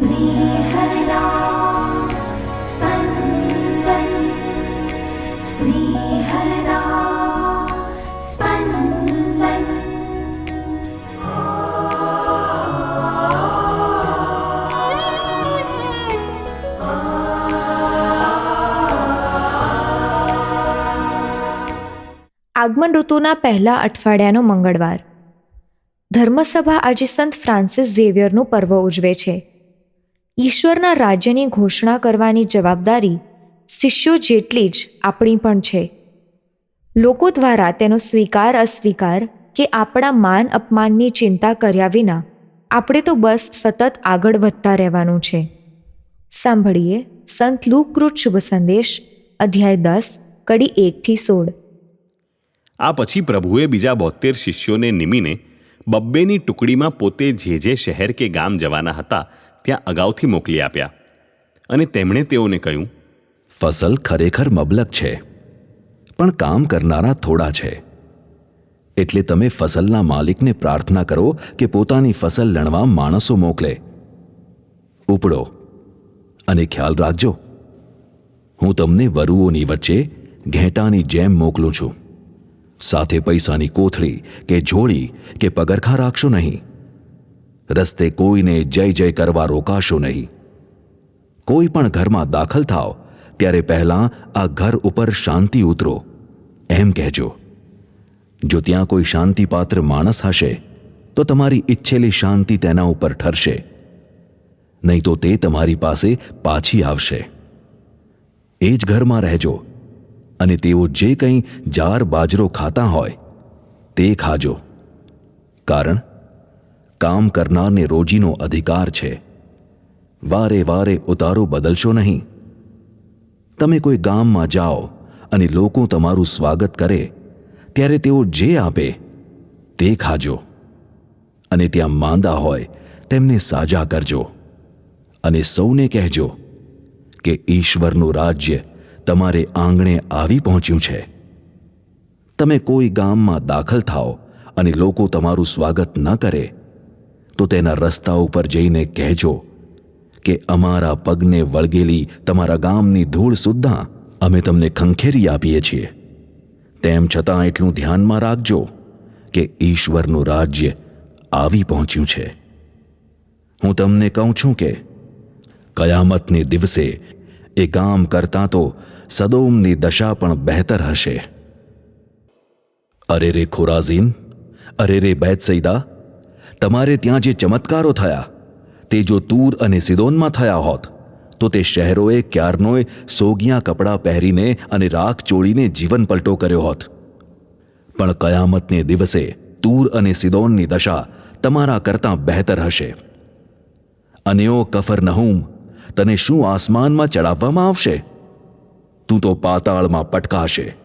स्नेहदा स्पन्दन् स्नेहदा स्पन्दन् આગમન ઋતુના પહેલા અઠવાડિયાનો મંગળવાર ધર્મસભા આજે સંત ફ્રાન્સિસ ઝેવિયરનું પર્વ ઉજવે છે ઈશ્વરના રાજ્યની ઘોષણા કરવાની જવાબદારી શિષ્યો જેટલી જ આપણી પણ છે. લોકો દ્વારા તેનો સ્વીકાર અસ્વીકાર કે આપણા માન અપમાનની ચિંતા કર્યા વિના આપણે તો બસ સતત આગળ વધતા રહેવાનું છે. સાંભળીએ સંત લુકૃત શુભ સંદેશ, અધ્યાય દસ, કડી એકથી સોળ. આ પછી પ્રભુએ બીજા બોતેર શિષ્યોને નિમીને બબ્બેની ટુકડીમાં પોતે જે જે શહેર કે ગામ જવાના હતા ત્યાં અગાઉથી મોકલી આપ્યા. અને તેમણે તેઓને કહ્યું, ફસલ ખરેખર મબલક છે, પણ કામ કરનારા થોડા છે. એટલે તમે ફસલના માલિકને પ્રાર્થના કરો કે પોતાની ફસલ લણવા માણસો મોકલે. ઉપડો અને ખ્યાલ રાખજો, હું તમને વરુઓની વચ્ચે ઘેટાની જેમ મોકલું છું. સાથે પૈસાની કોથળી કે જોડી કે પગરખા રાખશો નહીં. રસ્તે કોઈને જય જય કરવા રોકાશો નહીં. કોઈ પણ ઘરમાં દાખલ થાઓ, ત્યારે પહેલાં આ ઘર ઉપર શાંતિ ઉતરો. એમ કહેજો, જો ત્યાં કોઈ શાંતિપાત્ર માણસ હશે, તો તમારી ઈચ્છેલી શાંતિ તેના ઉપર ઠરશે. નહીં તો તે તમારી પાસે પાછી આવશે. એ જ ઘરમાં રહેજો, અને તેઓ જે કંઈ જાર બાજરો ખાતા હોય, તે ખાજો. કારણ કામ કરનારને રોજીનો અધિકાર છે. વારે વારે ઉતારો બદલશો નહીં. તમે કોઈ ગામમાં જાઓ અને લોકો તમારું સ્વાગત કરે, ત્યારે તેઓ જે આપે તે ખાજો. અને ત્યાં માંદા હોય તેમને સાજા કરજો. અને સૌને કહેજો કે ઈશ્વરનું રાજ્ય તમારે આંગણે આવી પહોંચ્યું છે. તમે કોઈ ગામમાં દાખલ થાઓ અને લોકો તમારું સ્વાગત ન કરે તો તેના રસ્તા ઉપર જઈને કહેજો કે અમારા પગને વળગેલી તમારા ગામની ધૂળ સુદ્ધા અમે તમને ખંખેરી આપીએ છીએ. તેમ છતાં એટલું ધ્યાનમાં રાખજો કે ઈશ્વરનું રાજ્ય આવી પહોંચ્યું છે. હું તમને કહું છું કે કયામતને દિવસે એ ગામ કરતાં તો સદોમની દશા પણ બહેતર હશે. અરે રે ખોરાઝીન, અરે રે બેતસૈદા તમારે ત્યાં જે ચમત્કારો થયા, તે જો તૂર અને સિદોનમાં થયા હોત, તો તે શહેરોએ ક્યારનોય સોગિયા કપડાં પહેરીને અને રાખ ચોળીને જીવન પલટો કર્યો હોત. પણ કયામતને દિવસે તૂર અને સિદોનની દશા તમારા કરતાં બહેતર હશે. અને ઓ કફરનહૂમ તને શું આસમાનમાં ચડાવવામાં આવશે? તું તો પાતાળમાં પટકાશે.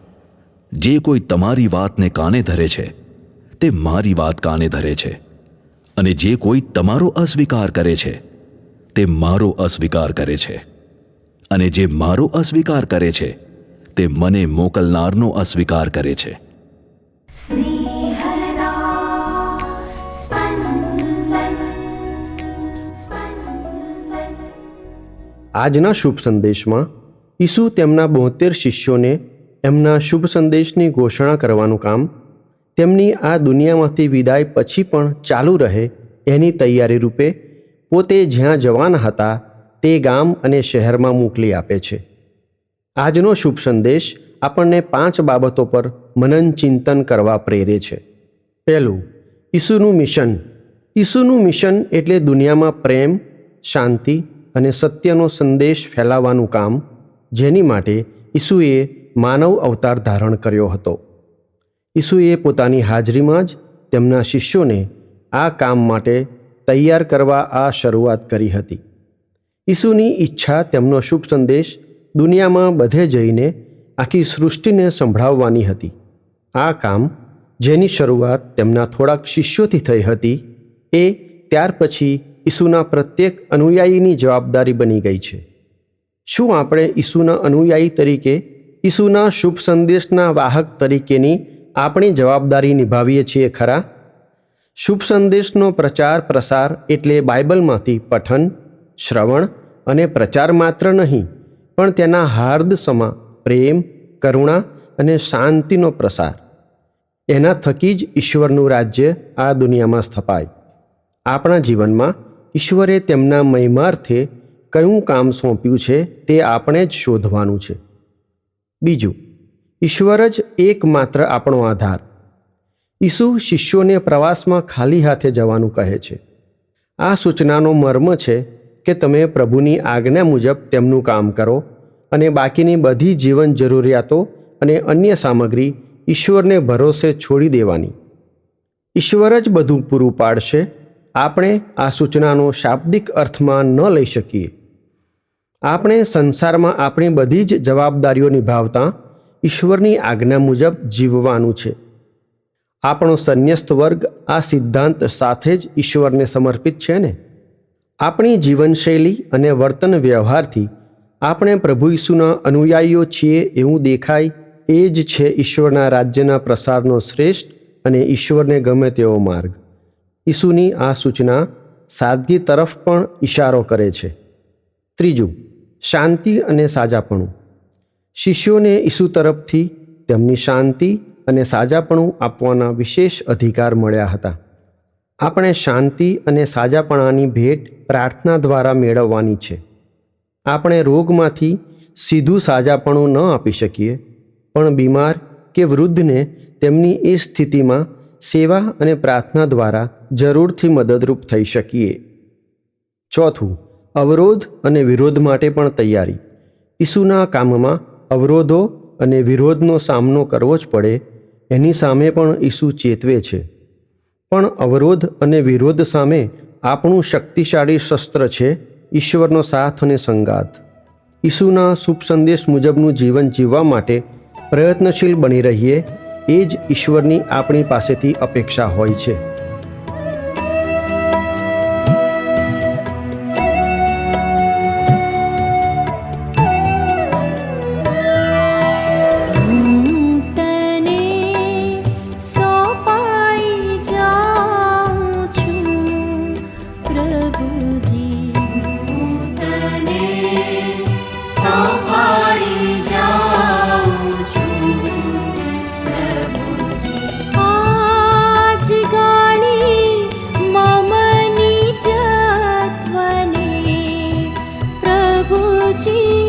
જે કોઈ તમારી વાતને કાને ધરે છે, તે મારી વાત કાને ધરે છે. અને જે કોઈ તમારો અસ્વીકાર કરે છે તે મારો અસ્વીકાર કરે છે. અને જે મારો અસ્વીકાર કરે છે તે મને મોકલનારનો અસ્વીકાર કરે છે. આજના શુભ સંદેશમાં ઈસુ તેમના બોતેર શિષ્યોને એમના શુભ સંદેશની ઘોષણા કરવાનું કામ તેમની આ દુનિયામાંથી વિદાય પછી પણ ચાલુ રહે એની તૈયારી રૂપે પોતે જ્યાં જવાના હતા તે ગામ અને શહેરમાં મોકલી આપે છે. આજનો શુભ સંદેશ આપણને પાંચ બાબતો પર મનન ચિંતન કરવા પ્રેરે છે. પહેલું, ઈસુનું મિશન. ઈસુનું મિશન એટલે દુનિયામાં પ્રેમ, શાંતિ અને સત્યનો સંદેશ ફેલાવવાનું કામ, જેની માટે ઈસુએ માનવ અવતાર ધારણ કર્યો હતો. ઈસુએ પોતાની હાજરીમાં જ તેમના શિષ્યોને આ કામ માટે તૈયાર કરવા આ શરૂઆત કરી હતી. ઈસુની ઈચ્છા, તેમનો શુભ સંદેશ દુનિયામાં બધે જઈને આખી સૃષ્ટિને સંભળાવવાની હતી. આ કામ, જેની શરૂઆત તેમના થોડાક શિષ્યોથી થઈ હતી, એ ત્યાર પછી ઈસુના પ્રત્યેક અનુયાયીની જવાબદારી બની ગઈ છે. શું આપણે ઈસુના અનુયાયી તરીકે ઈસુના શુભ સંદેશના વાહક તરીકેની આપણી જવાબદારી નિભાવીએ છીએ ખરા? શુભ સંદેશનો પ્રચાર પ્રસાર એટલે બાઇબલમાંથી પઠન, શ્રવણ અને પ્રચાર માત્ર નહીં, પણ તેના હાર્દ સમા, પ્રેમ, કરુણા અને શાંતિનો પ્રસાર. એના થકી જ ઈશ્વરનું રાજ્ય આ દુનિયામાં સ્થપાય. આપણા જીવનમાં ઈશ્વરે તેમના મહિમાર્થે કયું કામ સોંપ્યું છે તે આપણે જ શોધવાનું છે. બીજું ઈશ્વર જ એકમાત્ર આપણો આધાર. ઈસુ શિષ્યોને પ્રવાસમાં ખાલી હાથે જવાનું કહે છે. આ સૂચનાનો મર્મ છે કે તમે પ્રભુની આજ્ઞા મુજબ તેમનું કામ કરો અને બાકીની બધી જીવન જરૂરિયાતો અને અન્ય સામગ્રી ઈશ્વરને ભરોસે છોડી દેવાની. ઈશ્વર જ બધું પૂરું પાડશે. આપણે આ સૂચનાનો શાબ્દિક અર્થમાં ન લઈ શકીએ. આપણે સંસારમાં આપણી બધી જ જવાબદારીઓ નિભાવતા ઈશ્વરની આજ્ઞા મુજબ જીવવાનું છે. આપણો સંન્યસ્ત વર્ગ આ સિદ્ધાંત સાથે જ ઈશ્વરને સમર્પિત છે ને? આપણી જીવનશૈલી અને વર્તન વ્યવહારથી આપણે પ્રભુ ઈસુના અનુયાયીઓ છીએ એવું દેખાય એ જ છે ઈશ્વરના રાજ્યના પ્રસારનો શ્રેષ્ઠ અને ઈશ્વરને ગમે તેવો માર્ગ. ઈસુની આ સૂચના સાદગી તરફ પણ ઇશારો કરે છે. ત્રીજું, શાંતિ અને સાજાપણું. શિષ્યોને ઈસુ તરફથી તેમની શાંતિ અને સાજાપણું આપવાના વિશેષ અધિકાર મળ્યા હતા. આપણે શાંતિ અને સાજાપણાની ભેટ પ્રાર્થના દ્વારા મેળવવાની છે. આપણે રોગમાંથી સીધું સાજાપણું ન આપી શકીએ, પણ બીમાર કે વૃદ્ધને તેમની એ સ્થિતિમાં સેવા અને પ્રાર્થના દ્વારા જરૂરથી મદદરૂપ થઈ શકીએ. ચોથું, અવરોધ અને વિરોધ માટે પણ તૈયારી. ઈસુના કામમાં અવરોધો અને વિરોધનો સામનો કરવો જ પડે, એની સામે પણ ઈસુ ચેતવે છે. પણ અવરોધ અને વિરોધ સામે આપણું શક્તિશાળી શસ્ત્ર છે ઈશ્વરનો સાથ અને સંગાત ઈસુના શુભ સંદેશ મુજબનું જીવન જીવવા માટે પ્રયત્નશીલ બની રહીએ, એ જ ઈશ્વરની આપણી પાસેથી અપેક્ષા હોય છે. 情。